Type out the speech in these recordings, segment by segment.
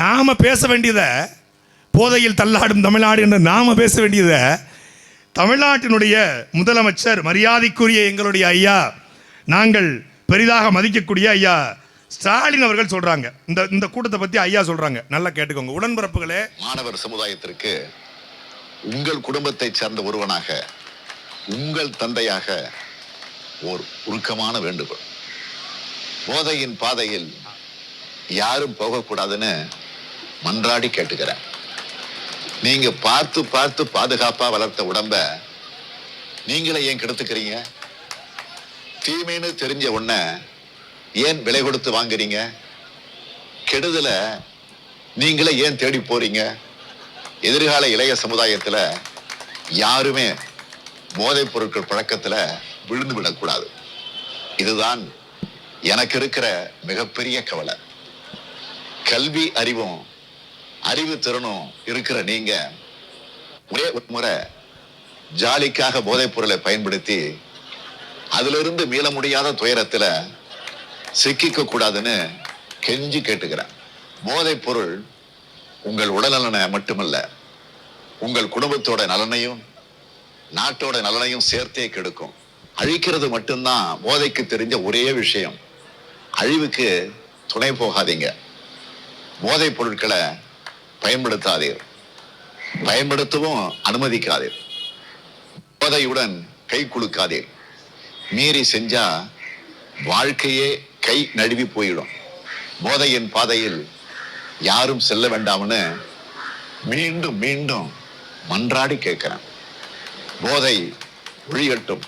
நாம் பேச வேண்டியதை போதையில் தள்ளாடும் தமிழ்நாடு என்று நாம் பேச வேண்டியதை தமிழ்நாட்டினுடைய முதலமைச்சர் மரியாதைக்குரிய எங்களுடைய ஐயா நாங்கள் பெரிதாக மதிக்கக்கூடிய ஐயா ஸ்டாலின் அவர்கள் சொல்றாங்க. இந்த இந்த கூட்டத்தை பத்தி ஐயா சொல்றாங்க. நல்லா கேட்டுக்கோங்க. உடன்பிறப்புகளே. மாணவர் சமுதாயத்திற்கு உங்கள் குடும்பத்தை சேர்ந்த ஒருவனாக உங்கள் தந்தையாக ஓர் உருக்கமான வேண்டுகோள். போதையின் பாதையில் யாரும் போகக்கூடாதுன்னு மன்றாடி கேட்டுக்கிறேன். நீங்க பார்த்து பார்த்து பாதுகாப்பா வளர்த்த உடம்ப நீங்களே ஏன் கெடுத்துக்கிறீங்க? தீமைன்னு தெரிஞ்ச உடனே ஏன் விலை கொடுத்து வாங்குறீங்க? கெடுதல நீங்களே ஏன் தேடி போறீங்க? எதிர்கால இளைய சமுதாயத்துல யாருமே போதைப் பொருட்கள் பழக்கத்துல விழுந்து விடக்கூடாது. இதுதான் எனக்கு இருக்கிற மிகப்பெரிய கவலை. கல்வி அறிவும் அறிவு திறனும் இருக்கிற நீங்க ஒரே ஒரு முறை ஜாலிக்காக போதைப் பொருளை பயன்படுத்தி அதிலிருந்து மீள முடியாத துயரத்துல சிக்கிக்க கூடாதுன்னு கெஞ்சி கேட்டுக்கிறேன். போதைப் பொருள் உங்கள் உடல்நலனை மட்டுமல்ல உங்கள் குடும்பத்தோட நலனையும் நாட்டோட நலனையும் சேர்த்தே கெடுக்கும். அழிக்கிறது மட்டும்தான் போதைக்கு தெரிஞ்ச ஒரே விஷயம். அழிவுக்கு துணை போகாதீங்க. போதைப் பொருட்களை பயன்படுத்தாதீர். பயன்படுத்தவும் அனுமதிக்காதீர். போதையுடன் கை குலுக்காதீர். மீறி செஞ்சா வாழ்க்கையே கை நழுவி போயிடும். போதையின் பாதையில் யாரும் செல்ல வேண்டாம்னு மீண்டும் மீண்டும் மன்றாடி கேட்கிறேன். போதை ஒழியட்டும்.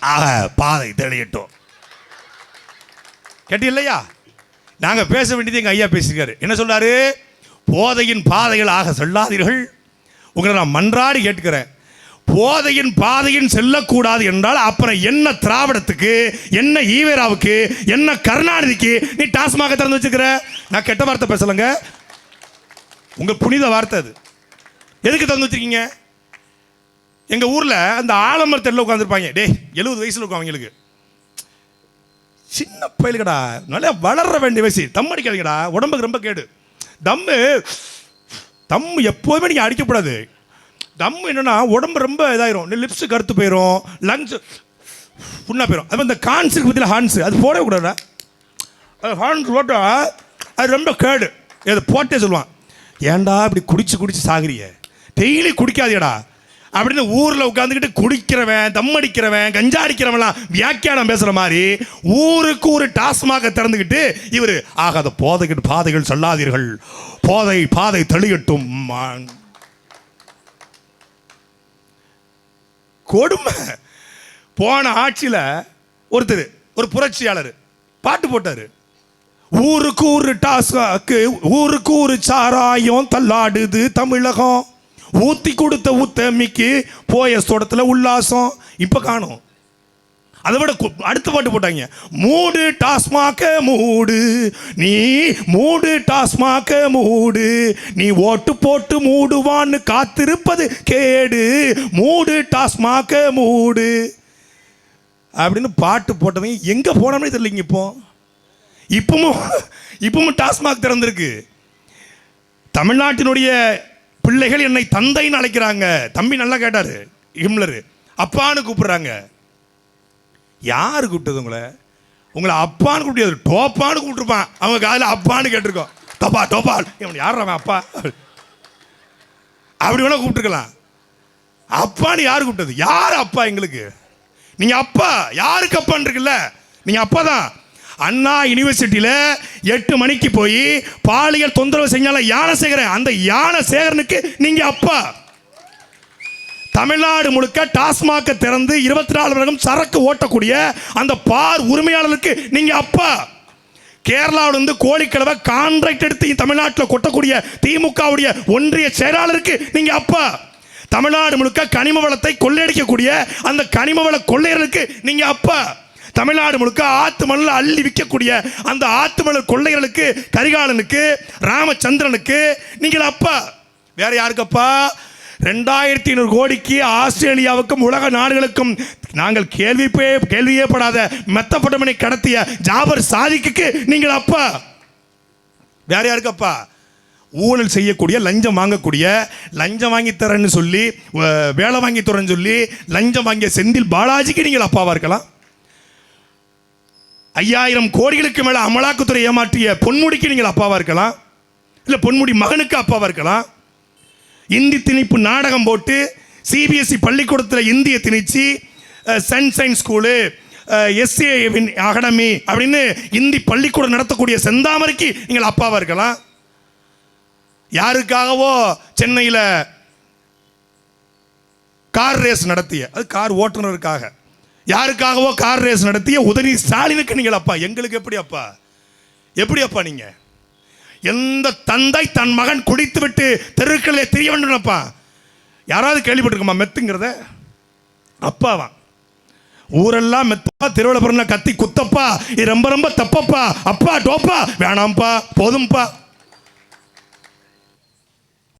ஆக பாதை தெளியட்டும். கேட்டு இல்லையா நாங்க பேச வேண்டியது எங்க ஐயா பேசியிருக்காரு. என்ன சொல்றாரு? போதையின் பாதைகள் ஆக செல்லாதீர்கள். உங்களை நான் மன்றாடி கேட்டுக்கிறேன் போதையின் பாதையின் செல்லக்கூடாது என்றால் அப்புறம் என்ன திராவிடத்துக்கு என்ன ஈவேராவுக்கு என்ன கருணாநிதிக்கு நீ டாஸ்மாக திறந்து வச்சுக்கிற? நான் கெட்ட வார்த்தை பேசலைங்க. உங்கள் புனித வார்த்தை அது. எதுக்கு திறந்து வச்சிருக்கீங்க? எங்கள் ஊரில் அந்த ஆலமர் தெருவில் உட்காந்துருப்பாங்க டேய் எழுபது வயசில் இருக்கும் அவங்களுக்கு. சின்ன பயிலுக்கடா நல்லா வளர வேண்டிய வயசு. தம் அடிக்காதீங்கடா. உடம்புக்கு ரொம்ப கேடு. தம்மு தம்மு எப்போதுமே நீங்கள் அடிக்கக்கூடாது தம்மு என்னென்னா உடம்பு ரொம்ப இதாயிரும். லிப்ஸ் கருத்து போயிடும் லங்ஸ் புண்ணா போயிடும் அது மாதிரி இந்த கான்ஸுக்கு பற்றியில் ஹான்ஸ் அது போடவே கூடாது அது ஹான்ஸ் போட்டால் அது ரொம்ப கேடு. இதை போட்டே சொல்லுவான். ஏன்டா இப்படி குடிச்சு குடிச்சு சாகுறிய? டெய்லி குடிக்காதியடா அப்படின்னு ஊரில் உட்காந்துக்கிட்டு குடிக்கிறவன் தம் அடிக்கிறவன் கஞ்சா அடிக்கிறவன்லாம் வியாக்கியானம் பேசுகிற மாதிரி ஊருக்கு ஒரு டாஸ்மாக திறந்துக்கிட்டு இவர் ஆகாத போதைக்கிட்டு பாதைகள் சொல்லாதீர்கள். போதை பாதை தெளியட்டும். கொடுமை. போன ஆட்சியில் ஒருத்தர் ஒரு புரட்சியாளர் பாட்டு போட்டார். ஊருக்கு ஒரு டாஸ்க்கு ஊருக்கு ஒரு சாராயம் தள்ளாடுது தமிழகம். ஊத்தி கொடுத்த ஊத்தமிக்கு போய தோட்டத்தில் உல்லாசம். இப்போ காணும். அதை விட அடுத்த பாட்டு போட்டாங்க. மூடு டாஸ்மாக மூடு. நீ மூடு டாஸ்மாக மூடு. நீ ஓட்டு போட்டு மூடுவான்னு காத்திருப்பது கேடு. மூடு டாஸ்மாக மூடு. அப்படின்னு பாட்டு போட்டவங்க எங்கே போனோம்னே தெரியலைங்க இப்போ. இப்பவும் இப்பவும் டாஸ்மாக் திறந்திருக்கு. தமிழ்நாட்டினுடைய பிள்ளைகள் என்னை தந்தைன்னு அழைக்கிறாங்க. தம்பி நல்லா கேட்டாரு ஹிம்லரு. அப்பான்னு கூப்பிடுறாங்க. யார் கூப்பிட்டது உங்களை? உங்களை அப்பான்னு கூப்பிட்டது டோப்பான்னு கூப்பிட்டுருப்பான். அவங்க காதில் அப்பான்னு கேட்டிருக்கோம். டோப்பா டோப்பால் இவன் யார் அவன் அப்பா? அப்படி வேணால் கூப்பிட்டுருக்கலாம். அப்பான்னு யார் கூப்பிட்டது? யார் அப்பா எங்களுக்கு? நீங்கள் அப்பா. யாருக்கு அப்பான்னு இருக்குல்ல? நீங்கள் அப்பா தான். அண்ணா யூனிவர்சிட்டியில் எட்டு மணிக்கு போய் பாலியல் தொந்தரவு செஞ்சால யானை சேகரன். அந்த யானை சேகரனுக்கு நீங்கள் அப்பா. தமிழ்நாடு முழுக்க டாஸ்மாக திறந்து இருபத்தி நாலு வருடம் சரக்கு ஓட்டக்கூடிய அந்த பார் உரிமையாளருக்கு நீங்கள் அப்பா. கேரளாவில இருந்து கோழிக்கிழவை கான்ட்ராக்ட் எடுத்து தமிழ்நாட்டில் கொட்டக்கூடிய திமுகவுடைய ஒன்றிய செயலாளருக்கு நீங்கள் அப்பா. தமிழ்நாடு முழுக்க கனிம வளத்தை கொள்ளையடிக்கக்கூடிய அந்த கனிம வள கொள்ளையர்களுக்கு நீங்கள் அப்பா. தமிழ்நாடு முழுக்க ஆத்து மணல அள்ளி விற்கக்கூடிய அந்த ஆத்து மணல் கொள்ளைகளுக்கு கரிகாலனுக்கு ராமச்சந்திரனுக்கு நீங்கள் அப்பா வேற யாருக்கப்பா? ரெண்டாயிரத்தி ஐநூறு கோடிக்கு ஆஸ்திரேலியாவுக்கும் உலக நாடுகளுக்கும் நாங்கள் கேள்வி கேள்வியே படாத மெத்தப்பட்டமனை கடத்திய ஜாபர் சாதிக்கு நீங்கள் அப்பா வேற யாருக்கப்பா? ஊழல் செய்யக்கூடிய லஞ்சம் வாங்கக்கூடிய லஞ்சம் வாங்கி தரேன்னு சொல்லி வேலை வாங்கி தரேன்னு சொல்லி லஞ்சம் வாங்கிய செந்தில் பாலாஜிக்கு நீங்கள் அப்பாவாக இருக்கலாம்? ஐயாயிரம் கோடிகளுக்கு மேலே அமலாக்கத்துறை ஏமாற்றிய பொன்முடிக்கு நீங்கள் அப்பாவாக இருக்கலாம்? இல்லை பொன்முடி மகனுக்கு அப்பாவாக இருக்கலாம்? இந்தி திணிப்பு நாடகம் போட்டு சிபிஎஸ்சி பள்ளிக்கூடத்தில் இந்திய திணிச்சு சன்சைன் ஸ்கூலு எஸ்ஏ அகாடமி அப்படின்னு இந்தி பள்ளிக்கூடம் நடத்தக்கூடிய செந்தாமரைக்கு நீங்கள் அப்பாவாக இருக்கலாம்? யாருக்காகவோ சென்னையில் கார் ரேஸ் நடத்திய அது கார் ஓட்டுநருக்காக. யாருக்காகவோ கார் ரேஸ் நடத்திய உதவி ஸ்டாலினுக்கு நீங்கள் அப்பா. எங்களுக்கு எப்படி அப்பா? எப்படி அப்பா நீங்க? எந்த தந்தை தன் மகன் குடித்து விட்டு தெருக்களில் தெரிய வேண்டும்ப்பா யாராவது கேள்விப்பட்டிருக்கோமா மெத்துங்கிறத? அப்பாவா? ஊரெல்லாம் மெத்தப்பா திருவிழா கத்தி குத்தப்பா. இது ரொம்ப ரொம்ப தப்பப்பா. அப்பா டோப்பா. வேணாம்ப்பா போதும்ப்பா